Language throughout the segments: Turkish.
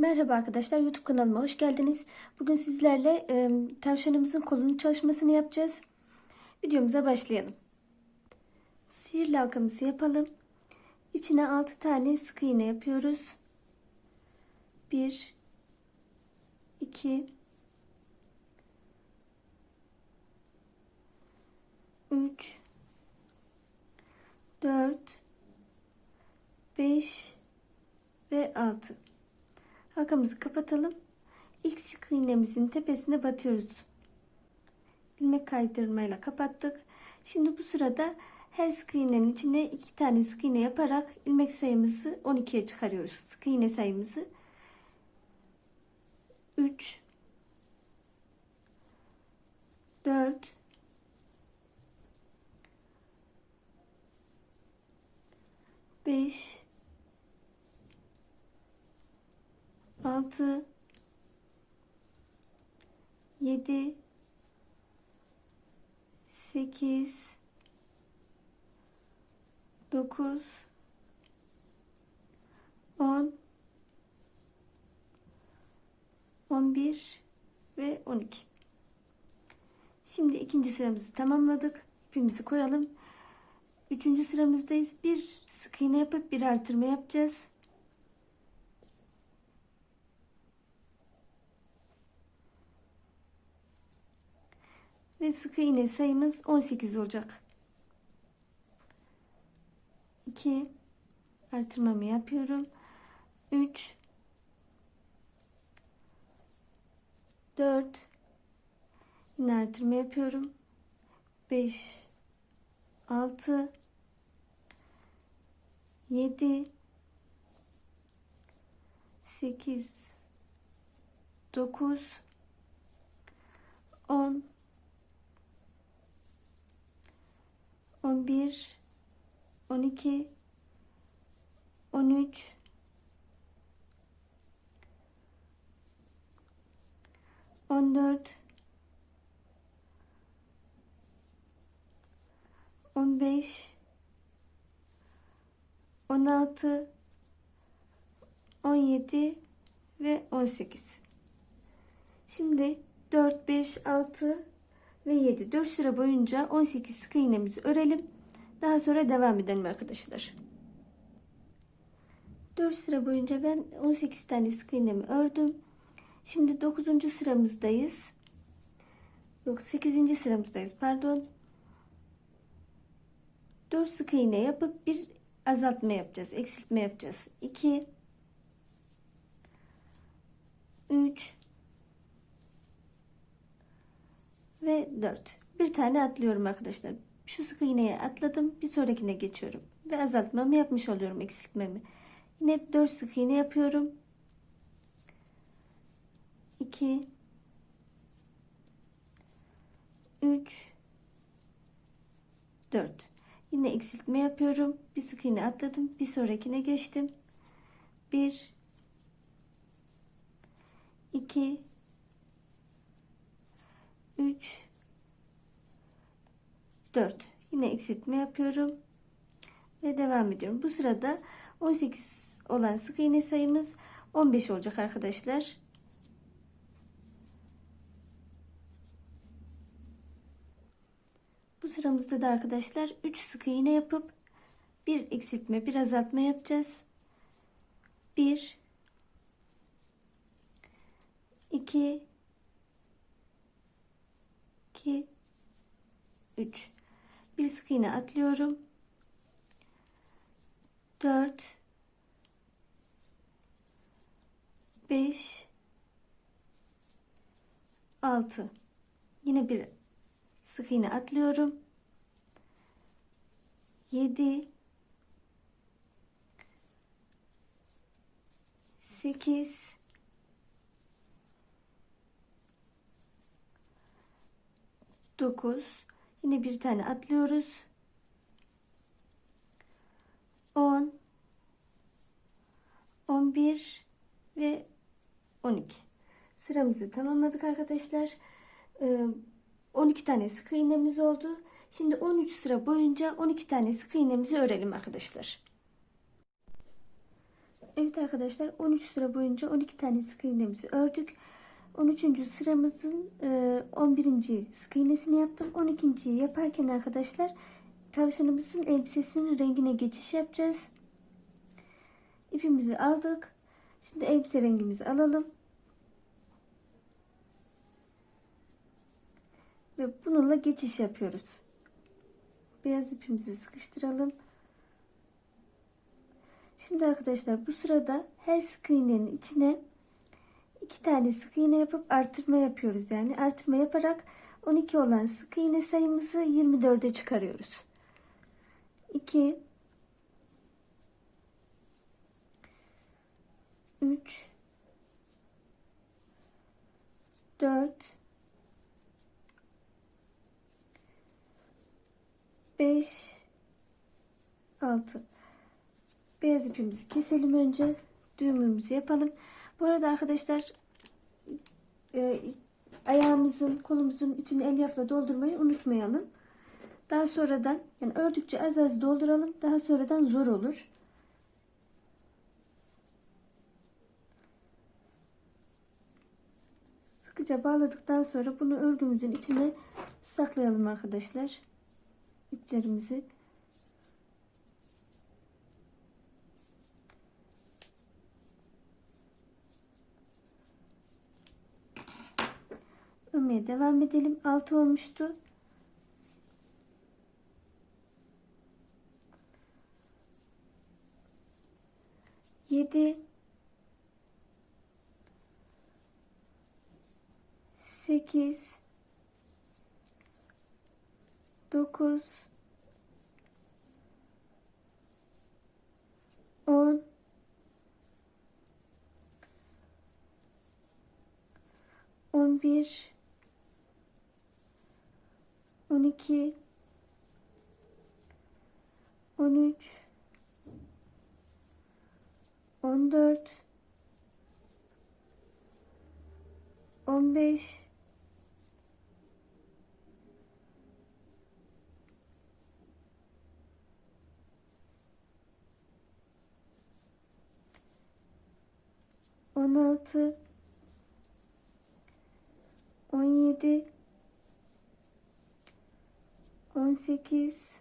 Merhaba arkadaşlar YouTube kanalıma hoş geldiniz. Bugün sizlerle e, tavşanımızın kolunun çalışmasını yapacağız. Videomuza başlayalım. Sihirli halkamızı yapalım. İçine 6 tane sık iğne yapıyoruz. 1 2 3 4 5 ve 6 Halkamızı kapatalım. İlk sık iğnemizin tepesine batıyoruz. İlmek kaydırmayla kapattık. Şimdi bu sırada her sık iğnenin içine iki tane sık iğne yaparak ilmek sayımızı 12'ye çıkarıyoruz. Sık iğne sayımızı 3 4 5 6 7 8 9 10 11 ve 12 Şimdi ikinci sıramızı tamamladık. İpimizi koyalım. Üçüncü sıramızdayız. Bir sık iğne yapıp bir artırma yapacağız. Ve sık iğne sayımız 18 olacak. 2 artırmamı yapıyorum. 3 4 yine artırma yapıyorum. 5 6 7 8 9 10 11 12 13 14 15 16 17 ve 18 şimdi 4 5 6 ve 7 4 sıra boyunca 18 sık iğnemizi örelim daha sonra devam edelim arkadaşlar. 4 sıra boyunca ben 18 tane sık iğnemi ördüm. Şimdi 9. sıramızdayız. Yok 8. sıramızdayız pardon. 4 sık iğne yapıp bir azaltma yapacağız eksiltme yapacağız. 2 3 ve 4 bir tane atlıyorum arkadaşlar şu sık iğneye atladım bir sonrakine geçiyorum. Ve azaltmamı yapmış oluyorum eksiltmemi yine 4 sık iğne yapıyorum. 2 3 4 yine eksiltme yapıyorum. Bir sık iğne atladım bir sonrakine geçtim. 1 2 3 4 yine eksiltme yapıyorum. Ve devam ediyorum. Bu sırada 18 olan sık iğne sayımız 15 olacak arkadaşlar. Bu sıramızda da arkadaşlar 3 sık iğne yapıp bir eksiltme bir azaltma yapacağız. 1 2 2 3 bir sık iğne atlıyorum. 4 5 6 yine bir sık iğne atlıyorum. 7 8 9 yine bir tane atlıyoruz. 10 11 ve 12 sıramızı tamamladık arkadaşlar. 12 tane sık iğnemiz oldu. Şimdi 13 sıra boyunca 12 tane sık iğnemizi örelim arkadaşlar. Evet arkadaşlar 13 sıra boyunca 12 tane sık iğnemizi ördük. 13. sıramızın e, 11. sık iğnesini yaptım. 12. yaparken arkadaşlar tavşanımızın elbisesinin rengine geçiş yapacağız. İpimizi aldık. Şimdi elbise rengimizi alalım. Ve bununla geçiş yapıyoruz. Beyaz ipimizi sıkıştıralım. Şimdi arkadaşlar bu sırada her sık iğnenin içine iki tane sık iğne yapıp artırma yapıyoruz. Yani artırma yaparak 12 olan sık iğne sayımızı 24'e çıkarıyoruz. 2 3 4 5 6 Beyaz ipimizi keselim önce. Düğümümüzü yapalım. Bu arada arkadaşlar e, ayağımızın kolumuzun içini elyafla doldurmayı unutmayalım. Daha sonradan yani ördükçe az az dolduralım. Daha sonradan zor olur. Sıkıca bağladıktan sonra bunu örgümüzün içine saklayalım arkadaşlar. İplerimizi örmeye devam edelim. 6 olmuştu. Yedi, sekiz, dokuz, on, on 12 13 14 15 16 17 18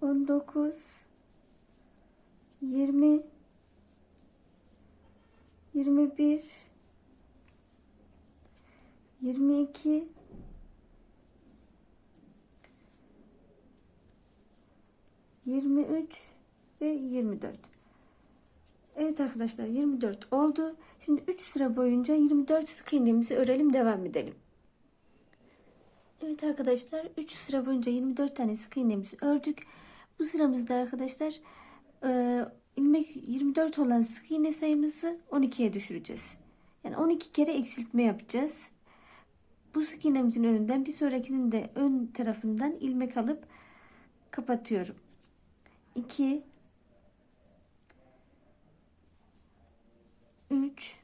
19 20 21 22 23 ve 24 Evet arkadaşlar 24 oldu. Şimdi 3 sıra boyunca 24 sık iğnemizi örelim devam edelim. Evet arkadaşlar 3 sıra boyunca 24 tane sık iğnemizi ördük. Bu sıramızda arkadaşlar e, ilmek 24 olan sık iğne sayımızı 12'ye düşüreceğiz. Yani 12 kere eksiltme yapacağız. Bu sık iğnemizin önünden bir sonrakinin de ön tarafından ilmek alıp kapatıyorum. 2 3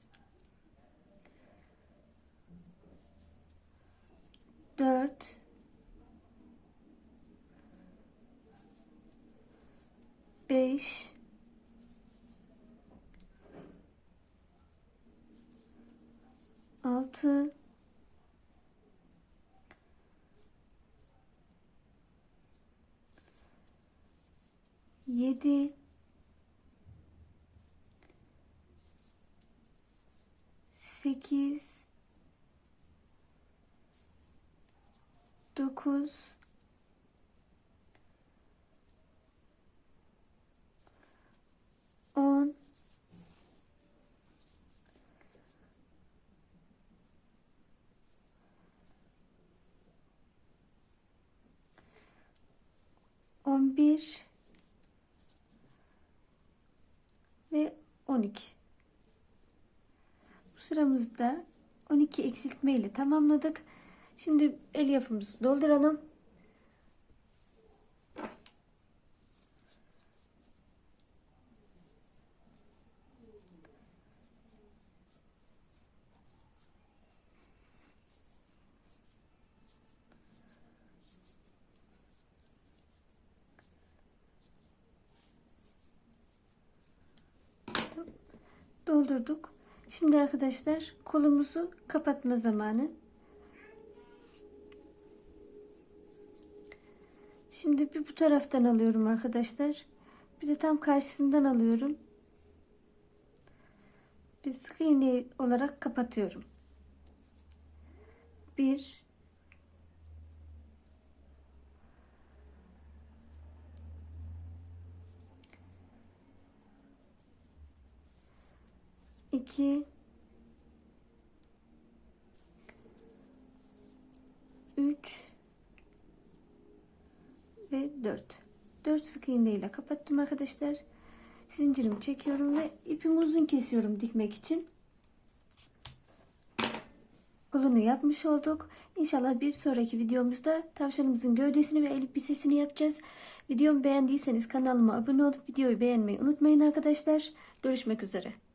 4 5 6 7 8 9 10 11 ve 12 bu sıramızda 12 eksiltme ile tamamladık. Şimdi elyafımızı dolduralım. doldurduk. Şimdi arkadaşlar kolumuzu kapatma zamanı. Şimdi bir bu taraftan alıyorum arkadaşlar. Bir de tam karşısından alıyorum. Bir sık iğne olarak kapatıyorum. 1 2 4. 4 sık iğne ile kapattım arkadaşlar. Zincirimi çekiyorum ve ipimi uzun kesiyorum dikmek için. Kolunu yapmış olduk. İnşallah bir sonraki videomuzda tavşanımızın gövdesini ve elbisesini yapacağız. Videomu beğendiyseniz kanalıma abone olup videoyu beğenmeyi unutmayın arkadaşlar. Görüşmek üzere.